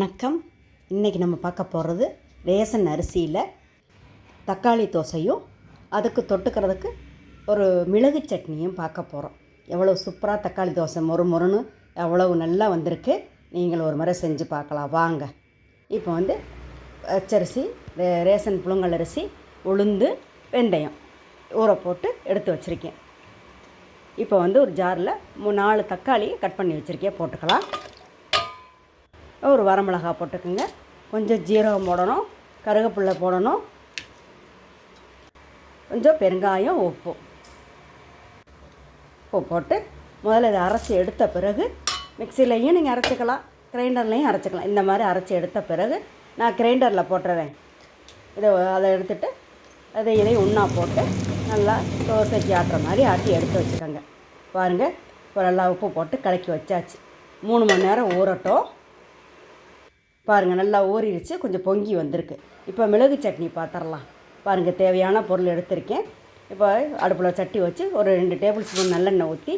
வணக்கம். இன்றைக்கி நம்ம பார்க்க போகிறது ரேசன் அரிசியில் தக்காளி தோசையும் அதுக்கு தொட்டுக்கிறதுக்கு ஒரு மிளகு சட்னியும் பார்க்க போகிறோம் எவ்வளோ சூப்பராக தக்காளி தோசை மொறு மொறுன்னு எவ்வளவு நல்லா வந்திருக்கு. நீங்கள் ஒரு முறை செஞ்சு பார்க்கலாம். வாங்க. இப்போ வந்து பச்சரிசி ரேசன் புழுங்கல் அரிசி உளுந்து வெந்தயம் ஊற போட்டு எடுத்து வச்சுருக்கேன். இப்போ வந்து ஒரு ஜாரில் மூ நாலு தக்காளி கட் பண்ணி வச்சுருக்கேன். போட்டுக்கலாம். ஒரு வரமிளகா போட்டுக்கோங்க. கொஞ்சம் ஜீரகம் போடணும் கருகப்பில்லை போடணும். கொஞ்சம் பெருங்காயம் உப்பு. உப்பு போட்டு முதல்ல இதை அரைச்சி எடுத்த பிறகு மிக்சிலையும் நீங்கள் அரைச்சிக்கலாம் கிரைண்டர்லையும் அரைச்சிக்கலாம். இந்த மாதிரி அரைச்சி எடுத்த பிறகு நான் கிரைண்டரில் போட்டுறேன். இதை அதை எடுத்துட்டு அதை இதையும் உண்ணா போட்டு நல்லா தோசைக்கு ஆட்டுற மாதிரி ஆட்டி எடுத்து வச்சுக்கோங்க. பாருங்கள் இப்போ நல்லா உப்பு போட்டு கலக்கி வச்சாச்சு. மூணு மணி நேரம் ஊறட்டும். பாருங்கள் நல்லா ஊறிடுச்சு. கொஞ்சம் பொங்கி வந்திருக்கு. இப்போ மிளகு சட்னி பார்த்துடலாம் பாருங்கள் தேவையான பொருள் எடுத்திருக்கேன். இப்போ அடுப்பில் சட்டி வச்சு ஒரு ரெண்டு டேபிள் ஸ்பூன் நல்லெண்ணெய் ஊற்றி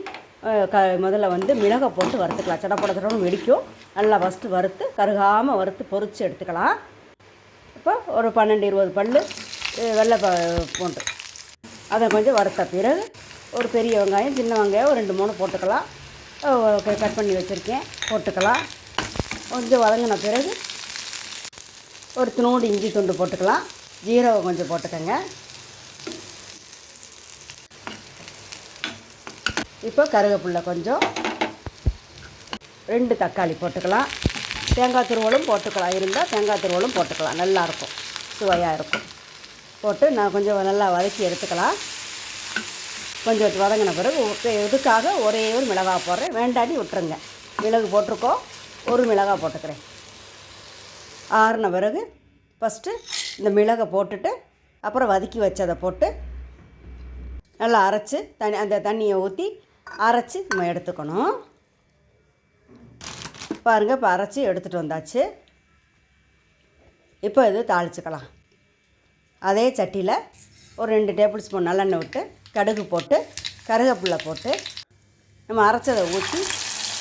க முதல்ல வந்து மிளகை போட்டு வறுத்துக்கலாம். சடப்படத்தோடு வெடிக்கும். நல்லா ஃபஸ்ட்டு வறுத்து கருகாமல் வறுத்து பொரித்து எடுத்துக்கலாம். இப்போ ஒரு பன்னெண்டு இருபது பல் வெள்ளை ப பூண்டு. அதை கொஞ்சம் வறுத்த பிறகு ஒரு பெரிய வெங்காயம் சின்ன வெங்காயம் ஒரு ரெண்டு மூணு போட்டுக்கலாம். கட் பண்ணி வச்சுருக்கேன். போட்டுக்கலாம். கொஞ்சம் வதங்கின பிறகு ஒரு துணோடு இஞ்சி துண்டு போட்டுக்கலாம். ஜீரகம் கொஞ்சம் போட்டுக்கோங்க. இப்போ கருவேப்பில்லை கொஞ்சம் ரெண்டு தக்காளி போட்டுக்கலாம். தேங்காய் துருவலும் போட்டுக்கலாம். இருந்தால் தேங்காய் துருவலும் போட்டுக்கலாம். நல்லாயிருக்கும் சுவையாக இருக்கும். போட்டு நான் கொஞ்சம் நல்லா வதக்கி எடுத்துக்கலாம். கொஞ்சம் வதங்கின பிறகு இதுக்காக ஒரே ஒரு மிளகா போடுறேன். வேண்டாடி விட்டுருங்க. மிளகு போட்டிருக்கோம். ஒரு மிளகாய் போட்டுக்கிறேன். ஆறின பிறகு ஃபஸ்ட்டு இந்த மிளகை போட்டுட்டு அப்புறம் வதக்கி வச்சதை போட்டு நல்லா அரைச்சி தண்ணி அந்த தண்ணியை ஊற்றி அரைச்சி நம்ம எடுத்துக்கணும். பாருங்கள் இப்போ அரைச்சி எடுத்துகிட்டு வந்தாச்சு. இப்போ இது தாளிச்சுக்கலாம். அதே சட்டியில் ஒரு ரெண்டு டேபிள் ஸ்பூன் நல்லெண்ணெய் விட்டு கடுகு போட்டு கருகப்புல்லை போட்டு நம்ம அரைச்சதை ஊற்றி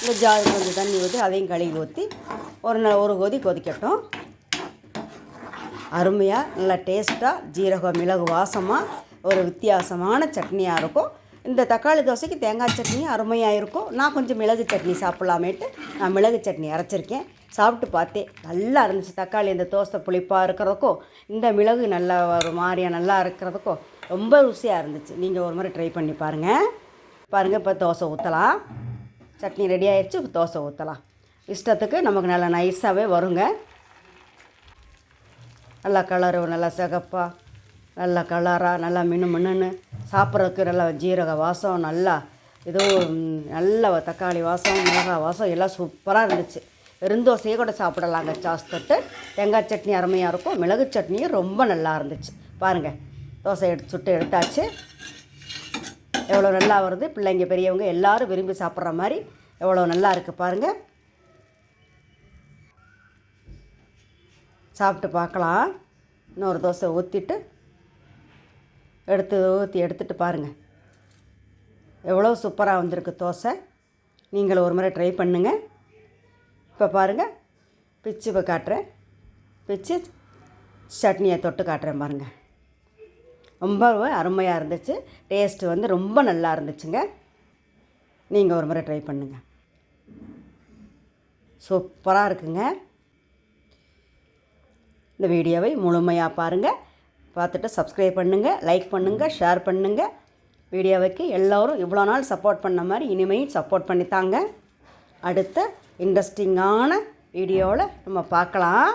இந்த ஜாதி கொஞ்சம் தண்ணி ஊற்றி அதையும் கழுவி ஊற்றி ஒரு ந- ஒரு கொதி கொதிக்கட்டும். அருமையாக நல்லா டேஸ்ட்டாக ஜீரகம் மிளகு வாசமாக ஒரு வித்தியாசமான சட்னியாக இருக்கும். இந்த தக்காளி தோசைக்கு தேங்காய் சட்னி அருமையாக இருக்கும். நான் கொஞ்சம் மிளகு சட்னி சாப்பிட்லாமேட்டு நான் மிளகு சட்னி அரைச்சிருக்கேன். சாப்பிட்டு பார்த்தேன். நல்லா இருந்துச்சு. தக்காளி இந்த தோசை புளிப்பாக இருக்கிறதுக்கும் இந்த மிளகு நல்லா ஒரு மாதிரியாக நல்லா இருக்கிறதுக்கும் ரொம்ப ருசியாக இருந்துச்சு. நீங்கள் ஒரு முறை ட்ரை பண்ணி பாருங்கள் பாருங்கள் இப்போ தோசை ஊற்றலாம் சட்னி ரெடி ஆயிடுச்சு இப்போ தோசை ஊற்றலாம் இஷ்டத்துக்கு நமக்கு நல்லா நைஸாகவே வருங்க. நல்லா கலரு நல்லா சிகப்பாக நல்லா கலராக நல்லா மின்னு மின்னுன்னு சாப்பிட்றதுக்கு நல்லா ஜீரக வாசம் நல்லா இதுவும் நல்ல தக்காளி வாசம் மிளகாய் வாசம் எல்லாம் சூப்பராக இருந்துச்சு. வெறுந்தோசையே கூட சாப்பிடலாங்க. சாஸ் தொட்டு தேங்காய் சட்னி அருமையாக இருக்கும். மிளகு சட்னியும் ரொம்ப நல்லா இருந்துச்சு. பாருங்கள் தோசை எடுத்து சுட்டு எடுத்தாச்சு. எவ்வளோ நல்லா வருது? பிள்ளைங்க பெரியவங்க எல்லாரும் விரும்பி சாப்பிட்ற மாதிரி எவ்வளோ நல்லா இருக்குது பாருங்கள் சாப்பிட்டு பார்க்கலாம். இன்னொரு தோசை ஊற்றிட்டு எடுத்து ஊற்றி எடுத்துட்டு பாருங்கள் எவ்வளோ சூப்பராக வந்திருக்கு தோசை. நீங்களும் ஒரு முறை ட்ரை பண்ணுங்கள் இப்போ பாருங்கள் பிச்சு இப்போ காட்டுறேன். பிச்சு சட்னியை தொட்டு காட்டுறேன் பாருங்கள் ரொம்ப அருமையாக இருந்துச்சு. டேஸ்ட்டு வந்து ரொம்ப நல்லா இருந்துச்சுங்க. நீங்கள் ஒரு முறை ட்ரை பண்ணுங்கள் சூப்பராக இருக்குங்க. இந்த வீடியோவை முழுமையாக பாருங்கள் பார்த்துட்டு சப்ஸ்கிரைப் பண்ணுங்கள் லைக் பண்ணுங்கள் ஷேர் பண்ணுங்கள் வீடியோவுக்கு எல்லோரும் இவ்வளோ நாள் சப்போர்ட் பண்ண மாதிரி இனிமேல் சப்போர்ட் பண்ணித்தாங்க அடுத்த இன்ட்ரெஸ்டிங்கான வீடியோவில் நம்ம பார்க்கலாம்.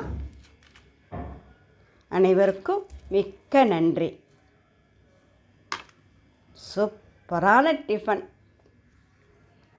அனைவருக்கும் மிக்க நன்றி. சூப்பரான டிஃபன்